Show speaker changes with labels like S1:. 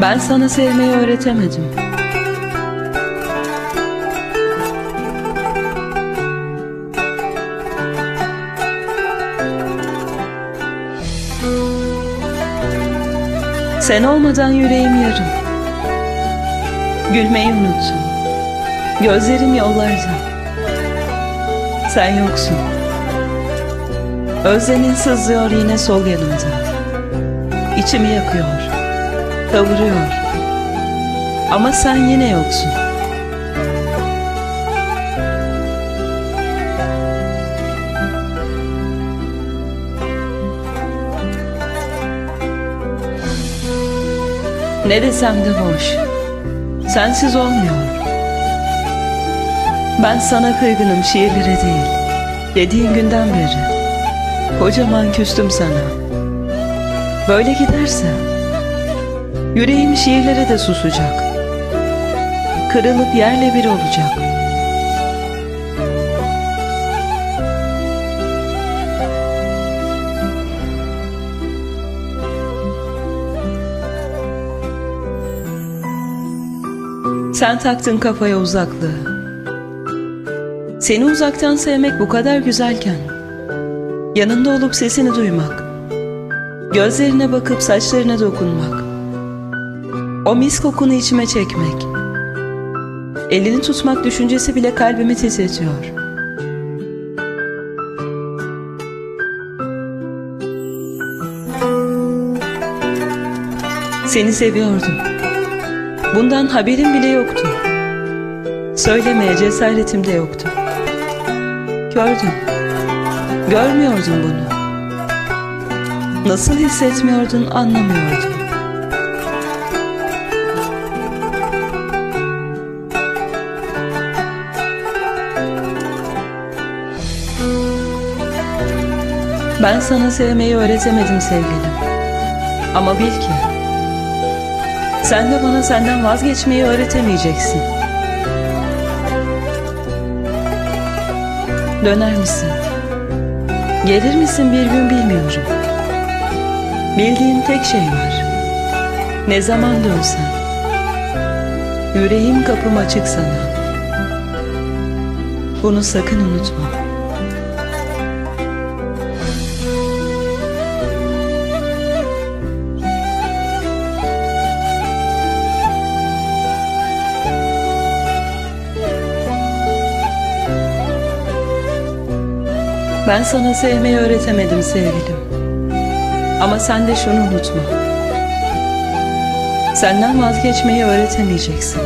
S1: Ben sana sevmeyi öğretemedim. Sen olmadan yüreğim yarım. Gülmeyi unuttum. Gözlerim yollarda. Sen yoksun. Özlemin sızlıyor yine sol yanımda. İçimi yakıyor kavuruyor. Ama sen yine yoksun. Ne desem de boş. Sensiz olmuyor. Ben sana kırgınım şiirlere değil. Dediğin günden beri. Kocaman küstüm sana. Böyle giderse Yüreğim şiirlere de susacak. Kırılıp yerle bir olacak. Sen taktın kafaya uzaklığı. Seni uzaktan sevmek bu kadar güzelken, yanında olup sesini duymak, gözlerine bakıp saçlarına dokunmak, o mis kokunu içime çekmek. Elini tutmak düşüncesi bile kalbimi titretiyor. Seni seviyordum. Bundan haberim bile yoktu. Söylemeye cesaretim de yoktu. Gördüm. Görmüyordun bunu. Nasıl hissetmiyordun anlamıyordum. Ben sana sevmeyi öğretemedim sevgilim. Ama bil ki sen de bana senden vazgeçmeyi öğretemeyeceksin. Döner misin? Gelir misin bir gün bilmiyorum. Bildiğim tek şey var. Ne zaman dönsen. Yüreğim kapım açık sana. Bunu sakın unutma. Ben sana sevmeyi öğretemedim sevgilim. Ama sen de şunu unutma. Senden vazgeçmeyi öğretemeyeceksin.